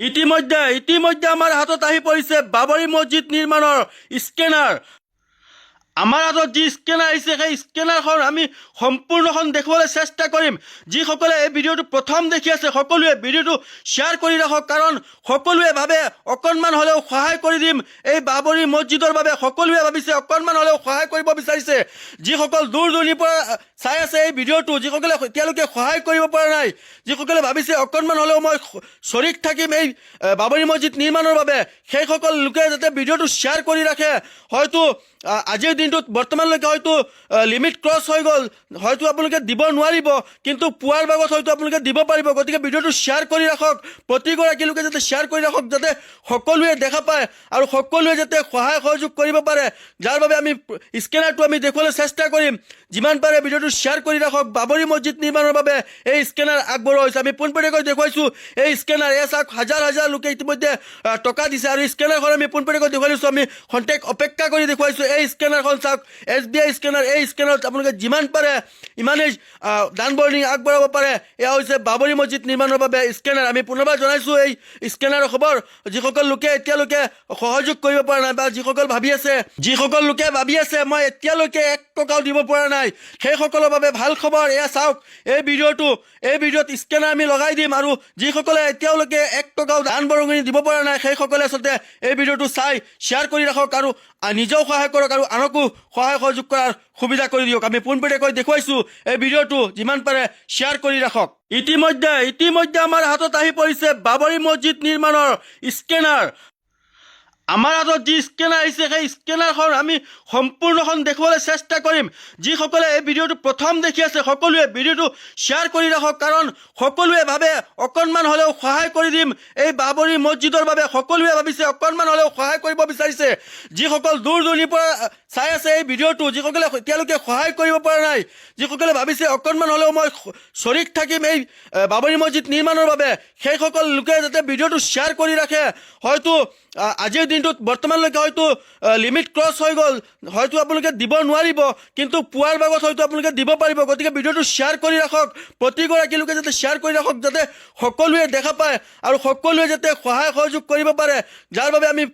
ইতিমধ্যে ইতিমধ্যে আমাৰ হাতত আহি পৰিছে বাবৰি মছজিদ নিৰ্মাণৰ স্কেনাৰ। আমাৰ হাতত যি স্কেনাৰ আহিছে, সেই স্কেনাৰখন আমি সম্পূৰ্ণখন দেখুৱাবলৈ চেষ্টা কৰিম। যিসকলে এই ভিডিঅ'টো প্ৰথম দেখি আছে, সকলোৱে ভিডিঅ'টো শ্বেয়াৰ কৰি ৰাখক, কাৰণ সকলোৱে ভাবে অকণমান হ'লেও সহায় কৰি দিম। এই বাবৰি মছজিদৰ বাবে সকলোৱে ভাবিছে, অকণমান হ'লেও সহায় কৰিব বিচাৰিছে। যিসকল দূৰ দূৰণিৰ পৰা চাই আছে এই ভিডিঅ'টো, যিসকলে এতিয়ালৈকে সহায় কৰিব পৰা নাই, যিসকলে ভাবিছে, অকণমান হ'লেও মই শ্বৰিক থাকিম এই বাবৰি মছজিদ নিৰ্মাণৰ বাবে, সেইসকল লোকে যাতে ভিডিঅ'টো শ্বেয়াৰ কৰি ৰাখে। হয়তো আজিৰ দিনটোত বৰ্তমানলৈকে হয়তো লিমিট ক্ৰছ হৈ গ'ল। হয়তো আপোনালোকে দিব নোৱাৰিব, কিন্তু পুৱাৰ ভাগত হয়তো আপোনালোকে দিব পাৰিব। গতিকে ভিডিঅ'টো শ্বেয়াৰ কৰি ৰাখক। প্ৰতিগৰাকী লোকে যাতে শ্বেয়াৰ কৰি ৰাখক, যাতে সকলোৱে দেখা পায় আৰু সকলোৱে যাতে সহায় সহযোগ কৰিব পাৰে। যাৰ বাবে আমি স্কেনাৰটো আমি দেখুৱাবলৈ চেষ্টা কৰিম। যিমান পাৰে ভিডিঅ'টো শ্বেয়াৰ কৰি ৰাখক। বাবৰি মছজিদ নিৰ্মাণৰ বাবে এই স্কেনাৰ আগবঢ়োৱা হৈছে। আমি পোনপটীয়াকৈ দেখুৱাইছোঁ, এই স্কেনাৰ এয়া চাওক হাজাৰ হাজাৰ লোকে ইতিমধ্যে টকা দিছে। আৰু স্কেনাৰখন আমি পোনপটীয়াকৈ দেখুৱাই দিছোঁ আমি খন্তেক অপেক্ষা কৰি দেখুৱাইছোঁ। এই স্কেনাৰখন চাওক এছ বি আই স্কেনাৰ এই স্কেনাৰত আপোনালোকে যিমান পাৰে ইমানেই দান বৰঙণি আগবঢ়াব পাৰে। এয়া হৈছে বাবৰি মছজিদ নিৰ্মাণৰ বাবে স্কেনাৰ আমি পুনৰবাৰ জনাইছোঁ এই স্কেনাৰৰ খবৰ। যিসকল লোকে এতিয়ালৈকে সহযোগ কৰিব পৰা নাই বা যিসকল ভাবি আছে, যিসকল লোকে ভাবি আছে, মই এতিয়ালৈকে এক টকাও দিব পৰা নাই, সেইসকলৰ বাবে ভালো খবৰ। এয়া চাওক, এই ভিডিঅ'টো, এই ভিডিঅ'ত স্কেনাৰ আমি লগাই দিম আৰু যিসকলে এতিয়ালৈকে এক টকাও দান বৰঙণি দিব পৰা নাই, সেইসকলে আচলতে এই ভিডিঅ'টো চাই, শ্বেয়াৰ কৰি ৰাখক আৰু নিজেও সহায় কৰক আৰু আনকো সহায় সহযোগ কৰাৰ সুবিধা কৰি দিয়ক। আমি পোনপটীয়াকৈ দেখুৱাইছোঁ, এই ভিডিঅ'টো যিমান পাৰে শ্বেয়াৰ কৰি ৰাখক। ইতিমধ্যে ইতিমধ্যে আমাৰ হাতত আহি পৰিছে বাবৰি মছজিদ নিৰ্মাণৰ স্কেনাৰ আমাৰ হাতত যি স্কেনাৰ আহিছে, সেই স্কেনাৰখন আমি সম্পূৰ্ণখন দেখুৱাবলৈ চেষ্টা কৰিম। যিসকলে এই ভিডিঅ'টো প্ৰথম দেখি আছে, সকলোৱে ভিডিঅ'টো শ্বেয়াৰ কৰি ৰাখক, কাৰণ সকলোৱে ভাবে অকণমান হ'লেও সহায় কৰি দিম। এই বাবৰি মছজিদৰ বাবে সকলোৱে ভাবিছে, অকণমান হ'লেও সহায় কৰিব বিচাৰিছে। যিসকল দূৰ দূৰণিৰ পৰা চাই আছে এই ভিডিঅ'টো, যিসকলে এতিয়ালৈকে সহায় কৰিব পৰা নাই, যিসকলে ভাবিছে অকণমান হ'লেও মই শ্বৰিক থাকিম এই বাবৰি মছজিদ নিৰ্মাণৰ বাবে, সেইসকল লোকে যাতে ভিডিঅ'টো শ্বেয়াৰ কৰি ৰাখে। হয়তো আজিৰ দিনটোত বৰ্তমানলৈকে হয়তো লিমিট ক্ৰছ হৈ গ'ল। হয়তো আপোনালোকে দিব নোৱাৰিব, কিন্তু পুৱাৰ ভাগত হয়তো আপোনালোকে দিব পাৰিব। গতিকে ভিডিঅ'টো শ্বেয়াৰ কৰি ৰাখক। প্ৰতিগৰাকী লোকে যাতে শ্বেয়াৰ কৰি ৰাখক, যাতে সকলোৱে দেখা পায় আৰু সকলোৱে যাতে সহায় সহযোগ কৰিব পাৰে। যাৰ বাবে আমি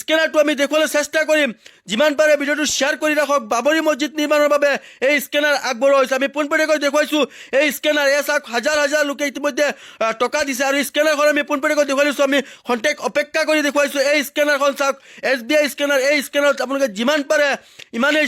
স্কেনাৰটো আমি দেখুৱাবলৈ চেষ্টা কৰিম। যিমান পাৰে ভিডিঅ'টো শ্বেয়াৰ কৰি ৰাখক। বাবৰি মছজিদ নিৰ্মাণৰ বাবে এই স্কেনাৰ আগবঢ়োৱা হৈছে। আমি পোনপটীয়াকৈ দেখুৱাইছোঁ এই স্কেনাৰ এয়া চাওক হাজাৰ হাজাৰ লোকে ইতিমধ্যে টকা দিছে। আৰু স্কেনাৰখন আমি পোনপটীয়াকৈ দেখুৱাই দিছোঁ আমি খন্তেক অপেক্ষা কৰি দেখুৱাইছোঁ। এই স্কেনাৰখন চাওক এছ বি আই স্কেনাৰ এই স্কেনাৰত আপোনালোকে যিমান পাৰে ইমানেই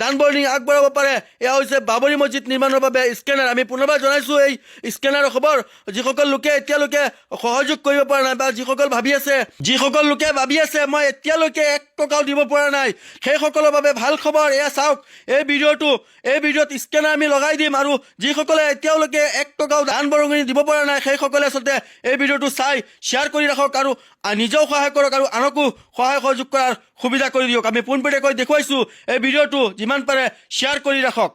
দান বৰঙণি আগবঢ়াব পাৰে। এয়া হৈছে বাবৰি মছজিদ নিৰ্মাণৰ বাবে স্কেনাৰ আমি পুনৰবাৰ জনাইছোঁ এই স্কেনাৰৰ খবৰ। যিসকল লোকে এতিয়ালৈকে সহযোগ কৰিব পৰা নাই বা যিসকল ভাবি আছে, যিসকল লোকে ভাবি আছে, মই এতিয়ালৈকে এক টকাও দিব পৰা নাই, সেইসকলৰ বাবে ভালো খবৰ। এয়া চাওক, এই ভিডিঅ'টো, এই ভিডিঅ'ত স্কেনাৰ আমি লগাই দিম আৰু যিসকলে এতিয়ালৈকে এক টকাও দান বৰঙণি দিব পৰা নাই, সেইসকলে আচলতে এই ভিডিঅ'টো চাই, শ্বেয়াৰ কৰি ৰাখক আৰু নিজেও সহায় কৰক আৰু আনকো সহায় সহযোগ কৰাৰ সুবিধা কৰি দিয়ক। আমি পোনপটীয়াকৈ দেখুৱাইছোঁ এই ভিডিঅ'টো, যিমান পাৰে শ্বেয়াৰ কৰি ৰাখক।